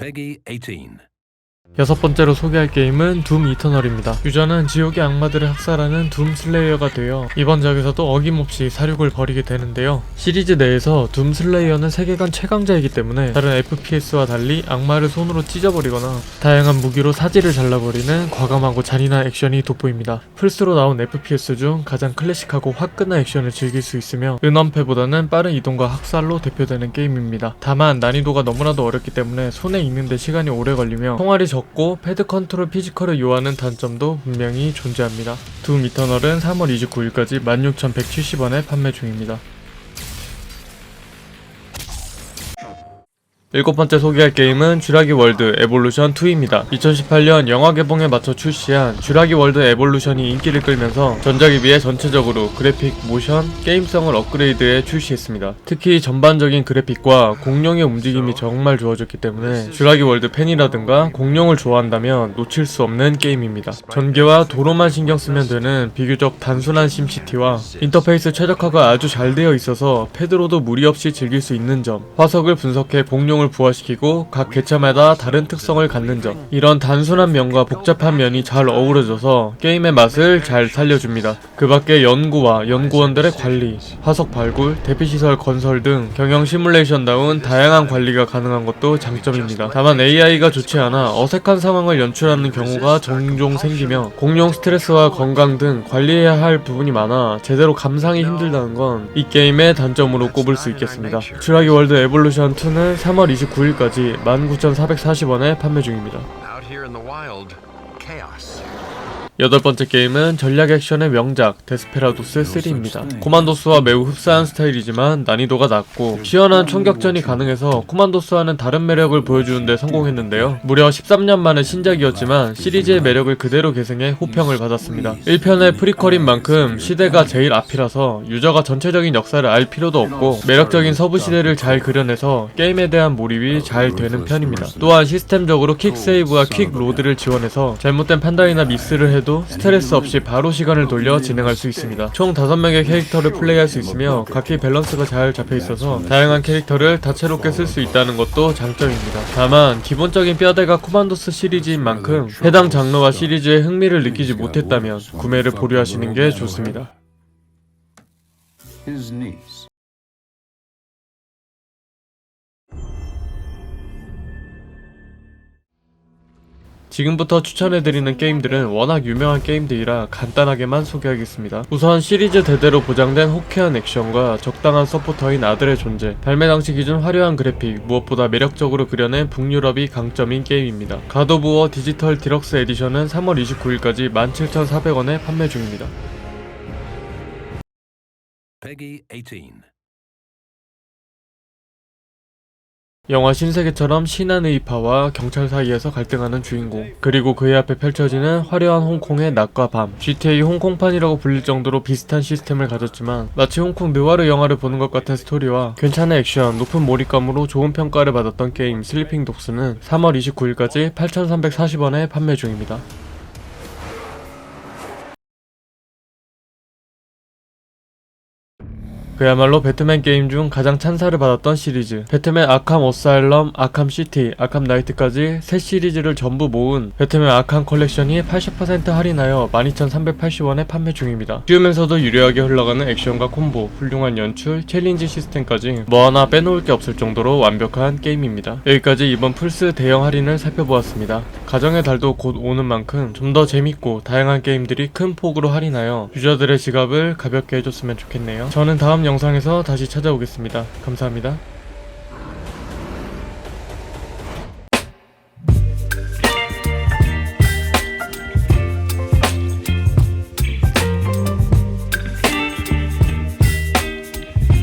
Peggy 18. 여섯 번째로 소개할 게임은 둠 이터널입니다. 유저는 지옥의 악마들을 학살하는 둠 슬레이어가 되어 이번 작에서도 어김없이 사륙을 벌이게 되는데요. 시리즈 내에서 둠 슬레이어는 세계관 최강자이기 때문에 다른 FPS와 달리 악마를 손으로 찢어버리거나 다양한 무기로 사지를 잘라버리는 과감하고 잔인한 액션이 돋보입니다. 플스로 나온 FPS 중 가장 클래식하고 화끈한 액션을 즐길 수 있으며 은원패보다는 빠른 이동과 학살로 대표되는 게임입니다. 다만 난이도가 너무나도 어렵기 때문에 손에 익는데 시간이 오래 걸리며 총알이 적고 패드 컨트롤 피지컬을 요하는 단점도 분명히 존재합니다. 둠 이터널은 3월 29일까지 16,170원에 판매 중입니다. 일곱 번째 소개할 게임은 쥐라기 월드 에볼루션 2입니다. 2018년 영화 개봉에 맞춰 출시한 쥐라기 월드 에볼루션이 인기를 끌면서 전작에 비해 전체적으로 그래픽, 모션, 게임성을 업그레이드해 출시했습니다. 특히 전반적인 그래픽과 공룡의 움직임이 정말 좋아졌기 때문에 쥐라기 월드 팬이라든가 공룡을 좋아한다면 놓칠 수 없는 게임입니다. 전개와 도로만 신경 쓰면 되는 비교적 단순한 심시티와 인터페이스 최적화가 아주 잘 되어 있어서 패드로도 무리 없이 즐길 수 있는 점, 화석을 분석해 공룡 을 부화시키고 각 개체마다 다른 특성을 갖는 점, 이런 단순한 면과 복잡한 면이 잘 어우러져서 게임의 맛을 잘 살려줍니다. 그 밖에 연구와 연구원들의 관리, 화석 발굴, 대피시설 건설 등 경영 시뮬레이션다운 다양한 관리가 가능한 것도 장점입니다. 다만 AI가 좋지 않아 어색한 상황을 연출하는 경우가 종종 생기며 공룡 스트레스와 건강 등 관리해야 할 부분이 많아 제대로 감상이 힘들다는 건 이 게임의 단점으로 꼽을 수 있겠습니다. 쥐라기 월드 에볼루션 2는 3월 29일까지 19,440원에 판매 중입니다. 여덟 번째 게임은 전략 액션의 명작 데스페라도스 3입니다. 코만도스와 매우 흡사한 스타일이지만 난이도가 낮고 시원한 총격전이 가능해서 코만도스와는 다른 매력을 보여주는데 성공했는데요. 무려 13년 만의 신작이었지만 시리즈의 매력을 그대로 계승해 호평을 받았습니다. 1편의 프리퀄인 만큼 시대가 제일 앞이라서 유저가 전체적인 역사를 알 필요도 없고 매력적인 서부 시대를 잘 그려내서 게임에 대한 몰입이 잘 되는 편입니다. 또한 시스템적으로 킥 세이브와 퀵 로드를 지원해서 잘못된 판단이나 미스를 해도 스트레스 없이 바로 시간을 돌려 진행할 수 있습니다. 총 5명의 캐릭터를 플레이할 수 있으며 각기 밸런스가 잘 잡혀 있어서 다양한 캐릭터를 다채롭게 쓸 수 있다는 것도 장점입니다. 다만 기본적인 뼈대가 코만도스 시리즈인 만큼 해당 장르와 시리즈에 흥미를 느끼지 못했다면 구매를 보류하시는 게 좋습니다. his niece. 지금부터 추천해드리는 게임들은 워낙 유명한 게임들이라 간단하게만 소개하겠습니다. 우선 시리즈 대대로 보장된 호쾌한 액션과 적당한 서포터인 아들의 존재, 발매 당시 기준 화려한 그래픽, 무엇보다 매력적으로 그려낸 북유럽이 강점인 게임입니다. 가도부어 디지털 디럭스 에디션은 3월 29일까지 17,400원에 판매 중입니다. 영화 신세계처럼 신한의파와 경찰 사이에서 갈등하는 주인공 그리고 그의 앞에 펼쳐지는 화려한 홍콩의 낮과 밤 GTA 홍콩판이라고 불릴 정도로 비슷한 시스템을 가졌지만 마치 홍콩 느와르 영화를 보는 것 같은 스토리와 괜찮은 액션, 높은 몰입감으로 좋은 평가를 받았던 게임 슬리핑 독스는 3월 29일까지 8,340원에 판매 중입니다. 그야말로 배트맨 게임 중 가장 찬사를 받았던 시리즈 배트맨 아캄 어사일럼, 아캄 시티, 아캄 나이트까지 세 시리즈를 전부 모은 배트맨 아캄 컬렉션이 80% 할인하여 12,380원에 판매 중입니다. 쉬우면서도 유려하게 흘러가는 액션과 콤보, 훌륭한 연출, 챌린지 시스템까지 뭐 하나 빼놓을 게 없을 정도로 완벽한 게임입니다. 여기까지 이번 플스 대형 할인을 살펴보았습니다. 가정의 달도 곧 오는 만큼 좀 더 재밌고 다양한 게임들이 큰 폭으로 할인하여 유저들의 지갑을 가볍게 해줬으면 좋겠네요. 저는 다음 영상에서 다시 찾아오겠습니다. 감사합니다.